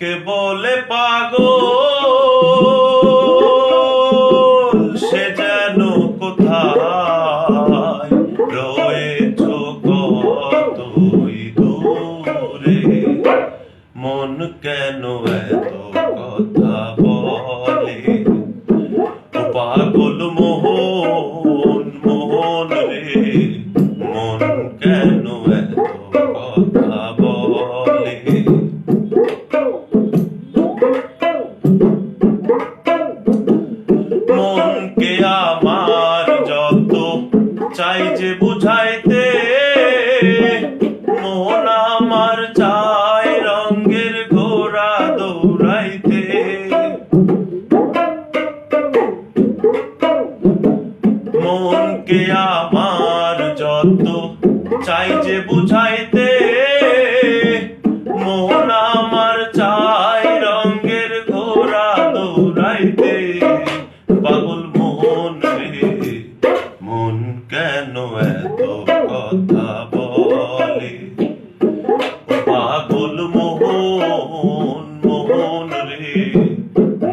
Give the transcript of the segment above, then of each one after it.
কে বলে পাগল? সে যেন কোথায়? রয়েছ কতই দূরে? মন কেন এত কথা বলে? পাগল মোহন চাই যে বুঝাইতে। মন আমার চাই রঙের ঘোড়া দৌড়াইতে। মনকে আমার যত চাই যে বুঝাইতে।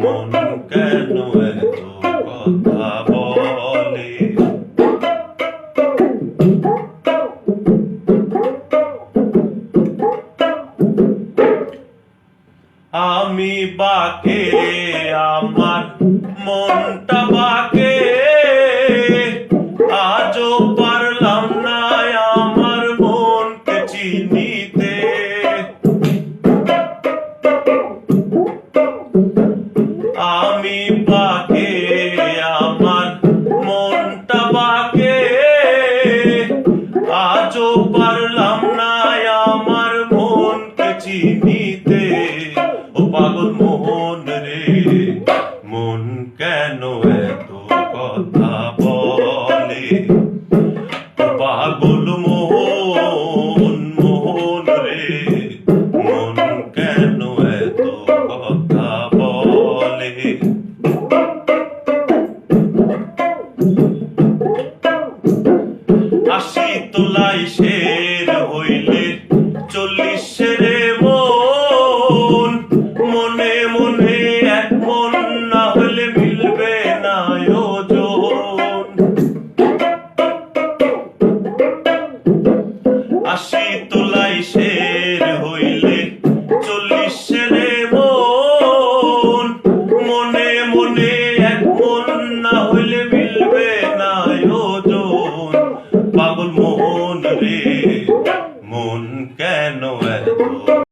মন কেন কথা বলে আমি বাকে আমার মনটা বাকে চিনিতে ও পাগল মোহন রে, মন কেন এত কথা বলে? ও পাগল মোহন মোহন রে, মন কেন এত কথা বলে? আশি তোলাই চল্লিশের Shit.